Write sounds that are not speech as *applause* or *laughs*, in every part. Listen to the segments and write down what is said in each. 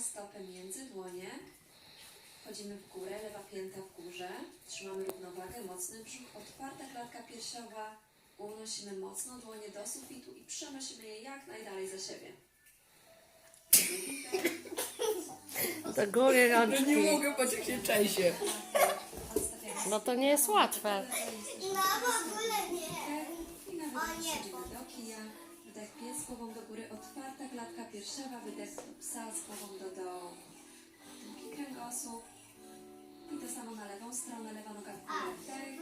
stopę między dłonie. Wchodzimy w górę, lewa pięta w górze. Trzymamy równowagę, mocny brzuch, otwarta klatka piersiowa. Unosimy mocno dłonie do sufitu i przenosimy je jak najdalej za siebie. *laughs* Do góry Ja rączki. nie mogę, patrz jak się No to nie jest łatwe. No w ogóle nie. I na O wydech nie. schodzimy do kija. Wdech pies głową do góry, otwarta klatka piersiowa, wydech psa I to samo na lewą stronę, lewa noga w górę, wdech.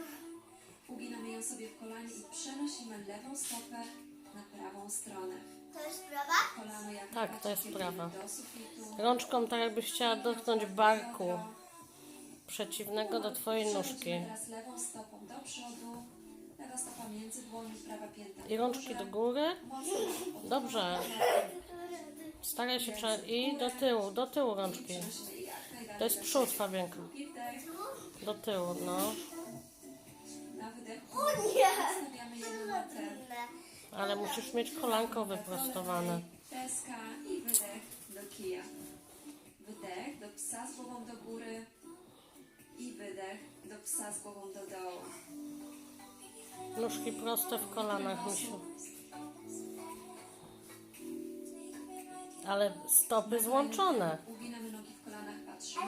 Uginamy ją sobie w kolanie i przenosimy lewą stopę na prawą stronę. To jest prawa? Kolano jak Tak, to jest prawa. do sufitu. Rączką tak jakbyś chciała dotknąć barku przeciwnego do twojej nóżki. Teraz lewą stopą do przodu. Lewa stopa między dłoni, prawa pięta w I rączki do góry. Mocno Dobrze. Staraj się prze... I do tyłu, do tyłu rączki. Przenosimy To jest przód. Fabienka. Do tyłu, no. O nie! Ale musisz mieć kolanko wyprostowane. Deska i wydech do kija. Wydech do psa z głową do góry i wydech do psa z głową do dołu. Nóżki proste w kolanach, misiu. Ale stopy złączone. Przodu.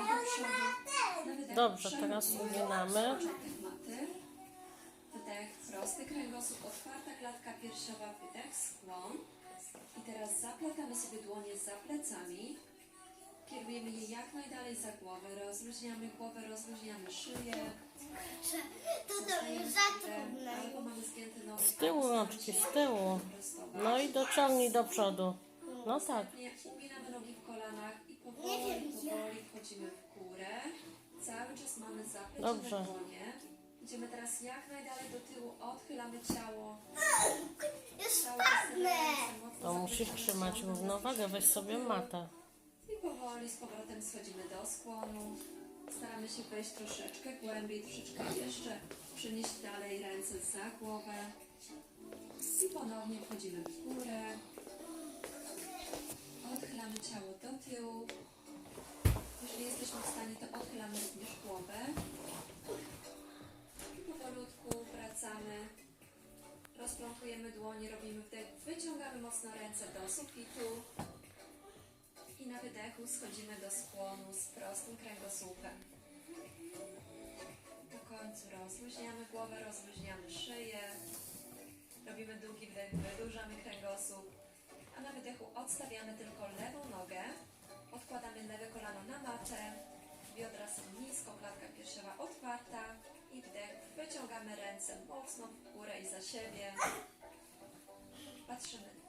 Wydech Dobrze, teraz uginamy. maty. Wydech, prosty kręgosłup, otwarta klatka piersiowa, wydech, skłon. I teraz zaplatamy sobie dłonie za plecami. Kierujemy je jak najdalej za głowę. Rozluźniamy głowę, rozluźniamy szyję. To to jest za trudne. Z tyłu albo rączki, z tyłu. No i dociągnij do przodu. No tak. Następnie uginamy nogi w kolanach i powoli, powoli wchodzimy w górę. Cały czas mamy zaplecione Dobrze. dłonie. Idziemy teraz jak najdalej do tyłu, odchylamy ciało. Już spadnę. To musisz trzymać równowagę, weź sobie matę. I powoli z powrotem schodzimy do skłonu. Staramy się wejść troszeczkę głębiej, troszeczkę jeszcze przenieść dalej ręce za głowę. I ponownie wchodzimy w górę. Odchylamy ciało do tyłu. Jeżeli jesteśmy w stanie, to odchylamy również głowę. I powolutku wracamy. Rozplątujemy dłonie, robimy wdech, wyciągamy mocno ręce do sufitu. I na wydechu schodzimy do skłonu z prostym kręgosłupem. Do końcu rozluźniamy głowę, rozluźniamy szyję. Robimy długi wdech, wydłużamy kręgosłup. Na wydechu odstawiamy tylko lewą nogę. Odkładamy lewe kolano na matę. Biodra są nisko, klatka piersiowa otwarta. I wdech, wyciągamy ręce mocno w górę i za siebie. Patrzymy